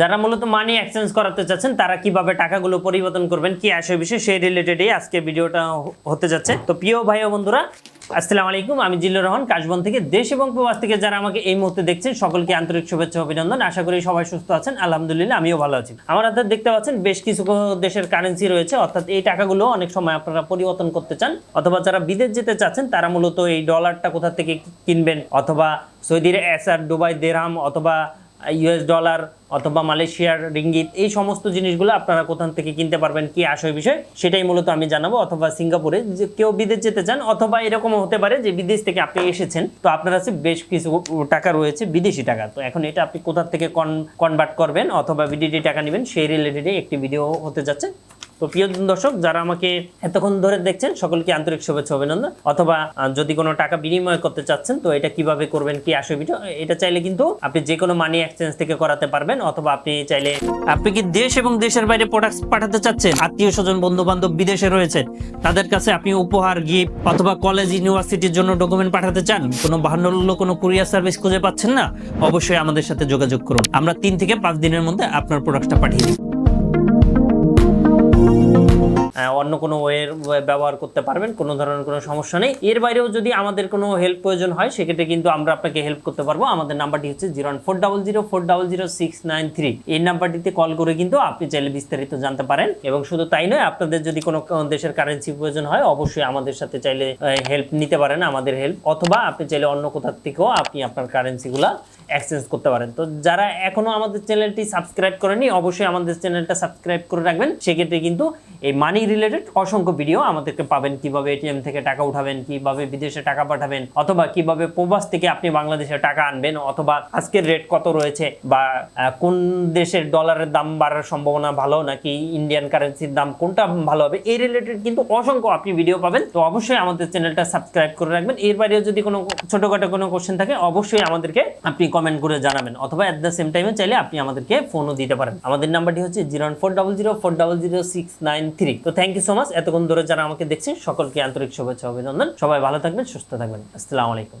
যারা মূলত money exchange করাতে চাচ্ছেন, তারা কীভাবে টাকাগুলো পরিবর্তন করবেন, কি আসে বিষয় সেই রিলেটেডই আজকে ভিডিওটা হতে যাচ্ছে। তো প্রিয় ভাই ও বন্ধুরা, আসসালামু আলাইকুম। আমি জিল্লুর রহমান, কাশবন থেকে দেশ এবং প্রবাস থেকে যারা আমাকে এই মুহূর্তে দেখছেন, সকলকে আন্তরিক শুভেচ্ছা, অভিনন্দন। আশা করি সবাই সুস্থ আছেন। আলহামদুলিল্লাহ, আমিও ভালো আছি। আমার হাতে দেখতে পাচ্ছেন, বেশ কিছু দেশের কারেন্সি রয়েছে, অর্থাৎ এই টাকাগুলো অনেক সময় আপনারা পরিবর্তন করতে চান। অথবা যারা বিদেশ যেতে চাচ্ছেন, তারা মূলত এই ডলারটা কোথা থেকে কিনবেন? অথবা সৌদির এসআর দুবাই দেরাম অথবা ইউএস ডলার অথবা মালয়েশিয়ার রিঙ্গিত, এই সমস্ত জিনিসগুলো আপনারা কোথান থেকে কিনতে পারবেন, কি আসল বিষয়, সেটাই মূলত আমি জানাব, অথবা সিঙ্গাপুরে যে কেউ বিদেশ যেতে চান, অথবা এরকমও হতে পারে যে বিদেশ থেকে আপনি এসেছেন, তো আপনার কাছে বেশ কিছু টাকা রয়েছে, বিদেশি টাকা। তো এখন এটা আপনি কোথার থেকে কনভার্ট করবেন, অথবা বিডিডি টাকা নেবেন, সেই রিলেটেডে একটি ভিডিও হতে যাচ্ছে। তো প্রিয় দর্শক, যারা আমাকে এতক্ষণ ধরে দেখছেন, সকলকে আন্তরিক শুভেচ্ছা, অভিনন্দন। অথবা যদি কোনো টাকা বিনিময় করতে চাচ্ছেন, তো এটা কীভাবে করবেন, কি আসবে এটা চাইলে কিন্তু আপনি যে কোনো মানি এক্সচেঞ্জ থেকে করাতে পারবেন, অথবা আপনি চাইলে আপনি কি দেশ এবং দেশের বাইরে প্রোডাক্ট পাঠাতে চাচ্ছেন? আত্মীয় স্বজন বন্ধু বান্ধব বিদেশে রয়েছে, তাদের কাছে আপনি উপহার গিফট অথবা কলেজ ইউনিভার্সিটির জন্য ডকুমেন্ট পাঠাতে চান, কোনো বাহান্ন কোনো কুরিয়ার সার্ভিস খুঁজে পাচ্ছেন না? অবশ্যই আমাদের সাথে যোগাযোগ করুন। আমরা তিন থেকে পাঁচ দিনের মধ্যে আপনার প্রোডাক্টটা পাঠিয়ে দিই। অন্য কোনো ওয়ের ব্যবহার করতে পারবেন, কোনো ধরনের কোনো সমস্যা নেই। এর বাইরেও যদি আমাদের কোনো হেল্প প্রয়োজন হয়, সেক্ষেত্রে কিন্তু আমরা আপনাকে হেল্প করতে পারব। আমাদের নাম্বারটি হচ্ছে zero four double zero four double zero six nine three এই নাম্বারটিতে কল করে কিন্তু আপনি চাইলে বিস্তারিত জানতে পারেন এবং শুধু তাই নয়, আপনাদের যদি কোনো দেশের কারেন্সি প্রয়োজন হয়, অবশ্যই আমাদের সাথে চাইলে হেল্প নিতে পারেন, আমাদের হেল্প অথবা আপনি চাইলে অন্য কোথার থেকেও আপনি আপনার কারেন্সিগুলো এক্সচেঞ্জ করতে পারেন। তো যারা এখনও আমাদের চ্যানেলটি সাবস্ক্রাইব করেনি অবশ্যই আমাদের চ্যানেলটা সাবস্ক্রাইব করে রাখবেন। সেক্ষেত্রে কিন্তু এই মানি রিলেটেড অসংখ্য ভিডিও আমাদেরকে পাবেন। কীভাবে এটিএম থেকে টাকা উঠাবেন, কীভাবে বিদেশে টাকা পাঠাবেন, অথবা কীভাবে প্রবাস থেকে আপনি বাংলাদেশে টাকা আনবেন, অথবা আজকের রেট কত রয়েছে, বা কোন দেশের ডলারের দাম বাড়ার সম্ভাবনা ভালো, নাকি ইন্ডিয়ান কারেন্সির দাম কোনটা ভালো হবে, এই রিলেটেড কিন্তু অসংখ্য আপনি ভিডিও পাবেন। তো অবশ্যই আমাদের চ্যানেলটা সাবস্ক্রাইব করে রাখবেন। এর বাইরেও যদি কোনো ছোটখাটো কোনো কোশ্চেন থাকে, অবশ্যই আমাদেরকে আপনি কমেন্ট করে জানাবেন, অথবা অ্যাট দ্য সেম টাইমে চাইলে আপনি আমাদেরকে ফোনও দিতে পারেন। আমাদের নাম্বারটি হচ্ছে zero four double zero four double zero six nine three তো থ্যাংক ইউ সো মাচ এতক্ষণ ধরে যারা আমাকে দেখছেন, সকলকে আন্তরিক শুভেচ্ছা, অভিনন্দন। সবাই ভালো থাকবেন, সুস্থ থাকবেন। আসসালামু আলাইকুম।